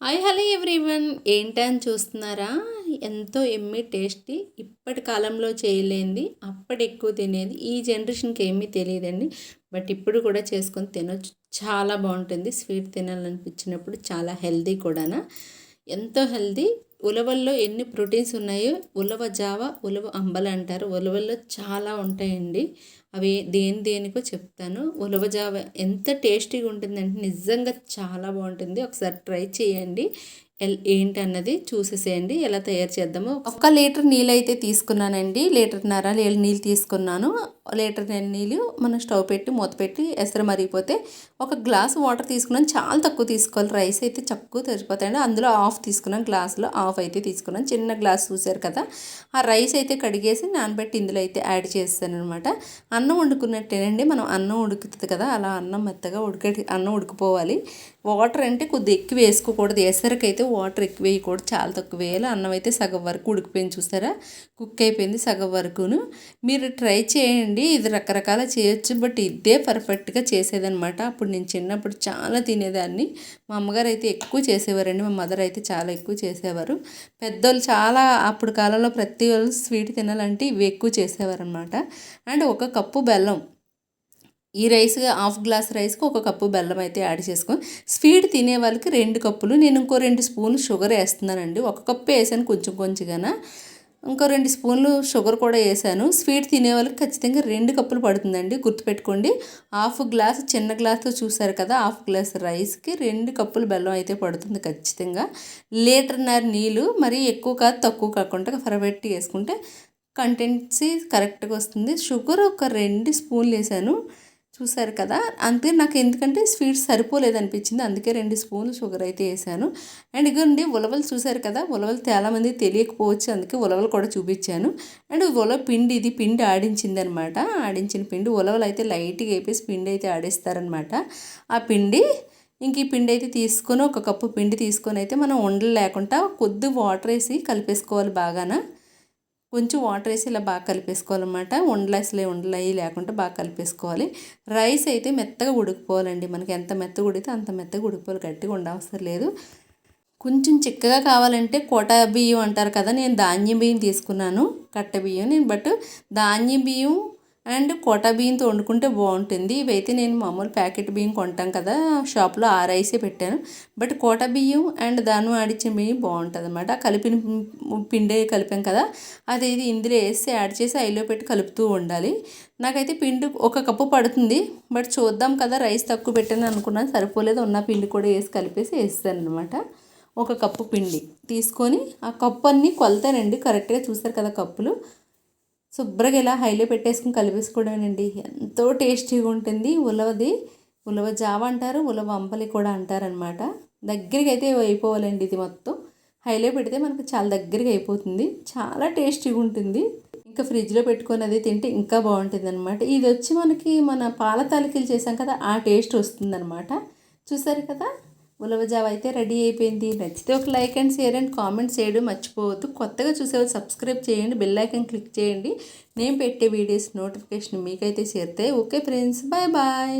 I hello everyone. ఏంటని చూస్తున్నారా? ఎంతో ఎమ్మి టేస్టీ. ఇప్పటి కాలంలో చేయలేంది. అప్పటి ఎక్కువ తినేది. ఈ జనరేషన్కి ఏమీ తెలియదండి. బట్ ఇప్పుడు కూడా చేసుకొని తినొచ్చు. చాలా బాగుంటుంది. స్వీట్ తినాలనిపించినప్పుడు చాలా హెల్దీ కూడానా. ఎంతో హెల్దీ ఉలవల్లో ఎన్ని ప్రోటీన్స్ ఉన్నాయో ఉలవ జావ ఉలవ అంబలు అంటారు ఉలవల్లో చాలా ఉంటాయండి. అవి దేని దేనికో చెప్తాను. ఉలవ జావ ఎంత టేస్టీగా ఉంటుందంటే నిజంగా చాలా బాగుంటుంది. ఒకసారి ట్రై చేయండి. ఏంటన్నది చూసేసేయండి. ఎలా తయారు చేద్దాము ఒక్క లీటర్ నీళ్ళు అయితే తీసుకున్నానండి లీటర్న్నర నీళ్ళు తీసుకున్నాను. లీటర్ నీళ్ళు మనం స్టవ్ పెట్టి మూత పెట్టి ఎసరు మరిగిపోతే ఒక గ్లాస్ వాటర్ తీసుకున్నాను. చాలా తక్కువ తీసుకోవాలి. రైస్ అయితే తక్కువ తెరిచిపోతాయండి అందులో ఆఫ్ తీసుకున్నాను. గ్లాస్లో ఆఫ్ అయితే తీసుకున్నాను. చిన్న గ్లాస్ చూసారు కదా. ఆ రైస్ అయితే కడిగేసి నానబెట్టి ఇందులో అయితే యాడ్ చేస్తాను అనమాట అన్నం వండుకున్నట్టేనండి. మనం అన్నం ఉడుకుతుంది కదా అలా అన్నం మెత్తగా ఉడికే అన్నం ఉడికిపోవాలి. వాటర్ అంటే కొద్దిగా ఎక్కువ వేసుకోకూడదు. ఎసరికైతే వాటర్ ఎక్కువ వేయకూడదు. చాలా తక్కువ వేయాలి. అన్నం అయితే సగం వరకు ఉడికిపోయింది చూసారా కుక్ అయిపోయింది సగం వరకును. మీరు ట్రై చేయండి. ఇది రకరకాల చేయొచ్చు. బట్ ఇదే పర్ఫెక్ట్గా చేసేదనమాట అప్పుడు నేను చిన్నప్పుడు చాలా తినేదాన్ని. మా అమ్మగారు అయితే ఎక్కువ చేసేవారండి. మా మదర్ అయితే చాలా ఎక్కువ చేసేవారు. పెద్దోళ్ళు చాలా అప్పుడు కాలంలో ప్రతి వాళ్ళు స్వీట్ తినాలంటే ఇవి ఎక్కువ చేసేవారు అనమాట అండ్ ఒక కప్పు బెల్లం. ఈ రైస్ హాఫ్ గ్లాస్ రైస్కి ఒక కప్పు బెల్లం అయితే యాడ్ చేసుకొని స్వీట్ తినే వాళ్ళకి రెండు కప్పులు. నేను ఇంకో రెండు స్పూన్లు షుగర్ వేస్తున్నానండి. ఒక కప్పు వేసాను కొంచెం కొంచెంగా ఇంకో రెండు స్పూన్లు షుగర్ కూడా వేసాను. స్వీట్ తినే వాళ్ళకి ఖచ్చితంగా రెండు కప్పులు పడుతుందండి. గుర్తుపెట్టుకోండి. హాఫ్ గ్లాస్ చిన్న గ్లాస్తో చూసారు కదా హాఫ్ గ్లాస్ రైస్కి రెండు కప్పులు బెల్లం అయితే పడుతుంది ఖచ్చితంగా. లీటర్న్నర నీళ్ళు మరి ఎక్కువ కాదు తక్కువ కాకుండా ఫరబెట్టి వేసుకుంటే కంటెంట్సీ కరెక్ట్గా వస్తుంది. షుగర్ ఒక రెండు స్పూన్లు వేసాను. చూసారు కదా? అంతే నాకు ఎందుకంటే స్వీట్స్ సరిపోలేదు అనిపించింది అందుకే రెండు స్పూన్లు షుగర్ అయితే వేసాను. అండ్ ఇగోండి ఉలవలు చూసారు కదా? ఉలవలు చాలామంది తెలియకపోవచ్చు. అందుకే ఉలవలు కూడా చూపించాను. అండ్ ఉలవ పిండి ఇది పిండి ఆడించింది అనమాట ఆడించిన పిండి ఉలవలు అయితే లైట్గా వేపేసి పిండి అయితే ఆడేస్తారనమాట. ఆ పిండి ఇంక ఈ పిండి అయితే తీసుకొని ఒక కప్పు పిండి తీసుకొని అయితే మనం ఉండలు లేకుండా కొద్ది వాటర్ వేసి కలిపేసుకోవాలి బాగానా. కొంచెం వాటర్ వేసి ఇలా బాగా కలిపేసుకోవాలన్నమాట. ఉండలేసలే ఉండలయ్యి లేకుండా బాగా కలిపేసుకోవాలి. రైస్ అయితే మెత్తగా ఉడికిపోవాలండి. మనకి ఎంత మెత్తగా ఉడితే అంత మెత్తగా ఉడికిపోవాలి. గట్టిగా ఉండవసరం లేదు. కొంచెం చిక్కగా కావాలంటే కోట బియ్యం అంటారు కదా నేను ధాన్యం బియ్యం తీసుకున్నాను. కట్ట బియ్యం నేను బట్ ధాన్యం బియ్యం అండ్ కోటా బియ్యంతో వండుకుంటే బాగుంటుంది. ఇవైతే నేను మామూలు ప్యాకెట్ బియ్యం కొంటాం కదా షాప్లో ఆ రైసే పెట్టాను. బట్ కోటా బియ్యం అండ్ దాన్ని ఆడిచ్చిన బియ్యం బాగుంటుంది అనమాట కలిపిన పిండి కలిపాం కదా అది ఇది ఇందులో వేసి యాడ్ చేసి ఐలో పెట్టి కలుపుతూ ఉండాలి. నాకైతే పిండి ఒక కప్పు పడుతుంది. బట్ చూద్దాం కదా రైస్ తక్కువ పెట్టాను అనుకున్నాను సరిపోలేదు. ఉన్న పిండి కూడా వేసి కలిపేసి వేస్తాను అనమాట ఒక కప్పు పిండి తీసుకొని ఆ కప్పు అన్నీ కొలతానండి. కరెక్ట్గా చూస్తారు కదా కప్పులు. శుభ్రంగా ఇలా హైలో పెట్టేసుకుని కలిపేసుకోవడమేనండి. ఎంతో టేస్టీగా ఉంటుంది. ఉలవది ఉలవ జావ అంటారు ఉలవ అంపలి కూడా అంటారనమాట దగ్గరికి అయితే అయిపోవాలండి ఇది మొత్తం. హైలో పెడితే మనకు చాలా దగ్గరగా అయిపోతుంది. చాలా టేస్టీగా ఉంటుంది. ఇంకా ఫ్రిడ్జ్లో పెట్టుకొని అది తింటే ఇంకా బాగుంటుంది అనమాట ఇది వచ్చి మనకి మన పాల తాలికలు చేసాం కదా ఆ టేస్ట్ వస్తుందన్నమాట. చూసారు కదా? ఉలవజావ అయితే రెడీ అయిపోయింది. నచ్చితే ఒక like and share and comment చేయడం మర్చిపోవద్దు. కొత్తగా చూసేవాళ్ళు సబ్స్క్రైబ్ చేయండి బెల్ ఐకన్ క్లిక్ చేయండి. నేను పెట్టే వీడియోస్ నోటిఫికేషన్ మీకైతే చేరుతాయి. Okay friends bye bye.